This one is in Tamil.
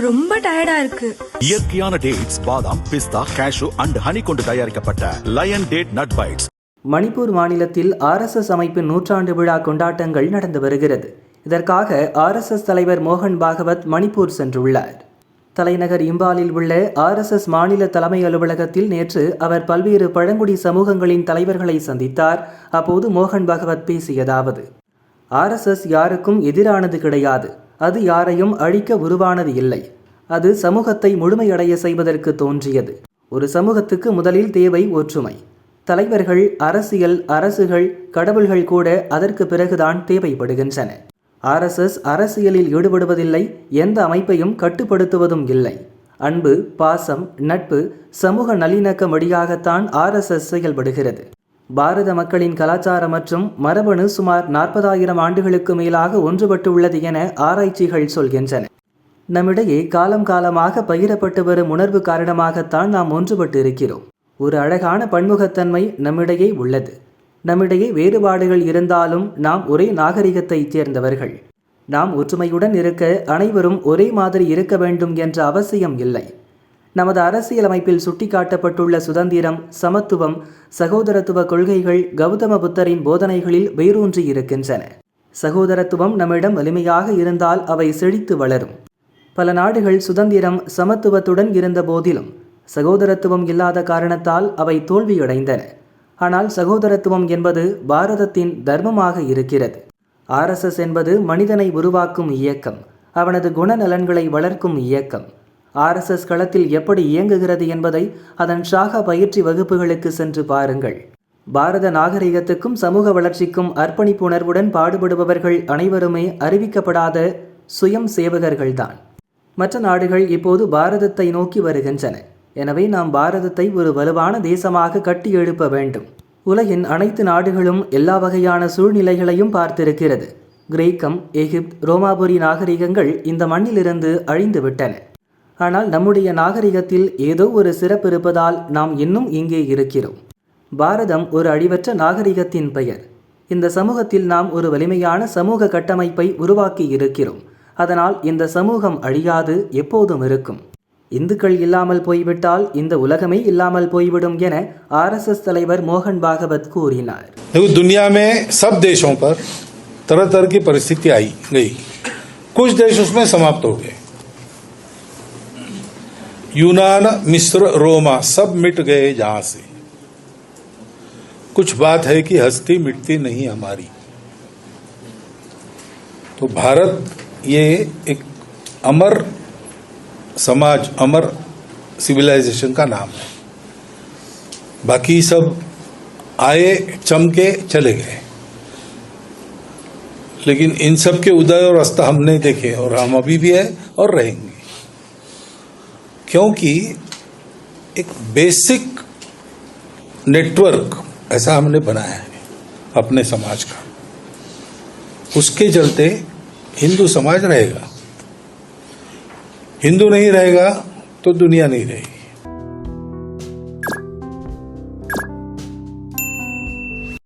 ரொம்ப டயர்டா இருக்கு. இயற்கையான டேட்ஸ் பாதாம் பிஸ்தா கேஷு அண்ட் ஹனி கொண்டு தயாரிக்கப்பட்ட lion date nut bites Manipur மாநிலத்தில் ஆர்எஸ்எஸ் அமைப்பின் நூற்றாண்டு விழா கொண்டாட்டங்கள் நடந்து வருகிறது. இதற்காக ஆர்எஸ்எஸ் தலைவர் மோகன் பாகவத் மணிப்பூர் சென்றுள்ளார். தலைநகர் இம்பாலில் உள்ள ஆர்எஸ்எஸ் மாநில தலைமை அலுவலகத்தில் நேற்று அவர் பல்வேறு பழங்குடி சமூகங்களின் தலைவர்களை சந்தித்தார். அப்போது மோகன் பாகவத் பேசியதாவது ஆர்எஸ்எஸ் யாருக்கும் எதிரானது கிடையாது. அது யாரையும் அழிக்க உருவானது இல்லை. அது சமூகத்தை முழுமையடைய செய்வதற்கு தோன்றியது. ஒரு சமூகத்துக்கு முதலில் தேவை ஒற்றுமை. தலைவர்கள் அரசியல் அரசுகள் கடவுள்கள் கூட அதற்கு பிறகுதான் தேவைப்படுகின்றன. ஆர்எஸ்எஸ் அரசியலில் ஈடுபடுவதில்லை எந்த அமைப்பையும் கட்டுப்படுத்துவதும் இல்லை. அன்பு பாசம் நட்பு சமூக நல்லிணக்கம் வழியாகத்தான் ஆர்எஸ்எஸ் செயல்படுகிறது. பாரத மக்களின் கலாச்சாரம் மற்றும் மரபணு சுமார் நாற்பதாயிரம் ஆண்டுகளுக்கு மேலாக ஒன்றுபட்டுள்ளது என ஆராய்ச்சிகள் சொல்கின்றன. நம்மிடையே காலம் காலமாக பகிரப்பட்டு வரும் உணர்வு காரணமாகத்தான் நாம் ஒன்றுபட்டு இருக்கிறோம் ஒரு அழகான பன்முகத்தன்மை நம்மிடையே உள்ளது. நம்மிடையே வேறுபாடுகள் இருந்தாலும் நாம் ஒரே நாகரிகத்தைச் சேர்ந்தவர்கள். நாம் ஒற்றுமையுடன் இருக்க அனைவரும் ஒரே மாதிரி இருக்க வேண்டும் என்ற அவசியம் இல்லை. நமது அரசியலமைப்பில் சுட்டிக்காட்டப்பட்டுள்ள சுதந்திரம் சமத்துவம் சகோதரத்துவ கொள்கைகள் கௌதம புத்தரின் போதனைகளில் வேரூன்றி இருக்கின்றன. சகோதரத்துவம் நம்மிடம் வலிமையாக இருந்தால் அவை செழித்து வளரும். பல நாடுகள் சுதந்திரம் சமத்துவத்துடன் இருந்த போதிலும் சகோதரத்துவம் இல்லாத காரணத்தால் அவை தோல்வியடைந்தன. ஆனால் சகோதரத்துவம் என்பது பாரதத்தின் தர்மமாக இருக்கிறது. ஆர்எஸ்எஸ் என்பது மனிதனை உருவாக்கும் இயக்கம் அவனது குணநலன்களை வளர்க்கும் இயக்கம். ஆர்எஸ்எஸ் களத்தில் எப்படி இயங்குகிறது என்பதை அதன் ஷாகா பயிற்சி வகுப்புகளுக்கு சென்று பாருங்கள். பாரத நாகரிகத்துக்கும் சமூக வளர்ச்சிக்கும் அர்ப்பணிப்பு உணர்வுடன் பாடுபடுபவர்கள் அனைவருமே அறிவிக்கப்படாத சுயம் சேவகர்கள்தான். மற்ற நாடுகள் இப்போது பாரதத்தை நோக்கி வருகின்றன. எனவே நாம் பாரதத்தை ஒரு வலுவான தேசமாக கட்டி எழுப்ப வேண்டும். உலகின் அனைத்து நாடுகளும் எல்லா வகையான சூழ்நிலைகளையும் பார்த்திருக்கிறது. கிரேக்கம் எகிப்த் ரோமாபுரி நாகரிகங்கள் இந்த மண்ணிலிருந்து அழிந்துவிட்டன. ஆனால் நம்முடைய நாகரிகத்தில் ஏதோ ஒரு சிறப்பு இருப்பதால் நாம் இன்னும் இங்கே இருக்கிறோம். பாரதம் ஒரு அழிவற்ற நாகரிகத்தின் பெயர். இந்த சமூகத்தில் நாம் ஒரு வலிமையான சமூக கட்டமைப்பை உருவாக்கி இருக்கிறோம். அதனால் இந்த சமூகம் அழியாது எப்போதும் இருக்கும். இந்துக்கள் இல்லாமல் போய்விட்டால் இந்த உலகமே இல்லாமல் போய்விடும் என ஆர்எஸ்எஸ் தலைவர் மோகன் பாகவத் கூறினார். துனியாமே சப் தேசம் பர் தர தர கி பரிஸ்திதி ஆயி கை குச் தேஷ் உஸ்மே சமாப்த் यूनान, मिस्र, रोमा, सब मिट गए जहाँ से। कुछ बात है कि हस्ती मिटती नहीं हमारी। तो भारत ये एक अमर समाज, अमर सिविलाइजेशन का नाम है। बाकी सब आए, चमके, चले गए। लेकिन इन सब के उदय और अस्त हम नहीं देखे और हम अभी भी है और रहेंगे। क्योंकि एक बेसिक नेटवर्क ऐसा हमने बनाया है अपने समाज का। उसके चलते हिंदू समाज रहेगा। हिंदू नहीं रहेगा तो दुनिया नहीं रहेगी।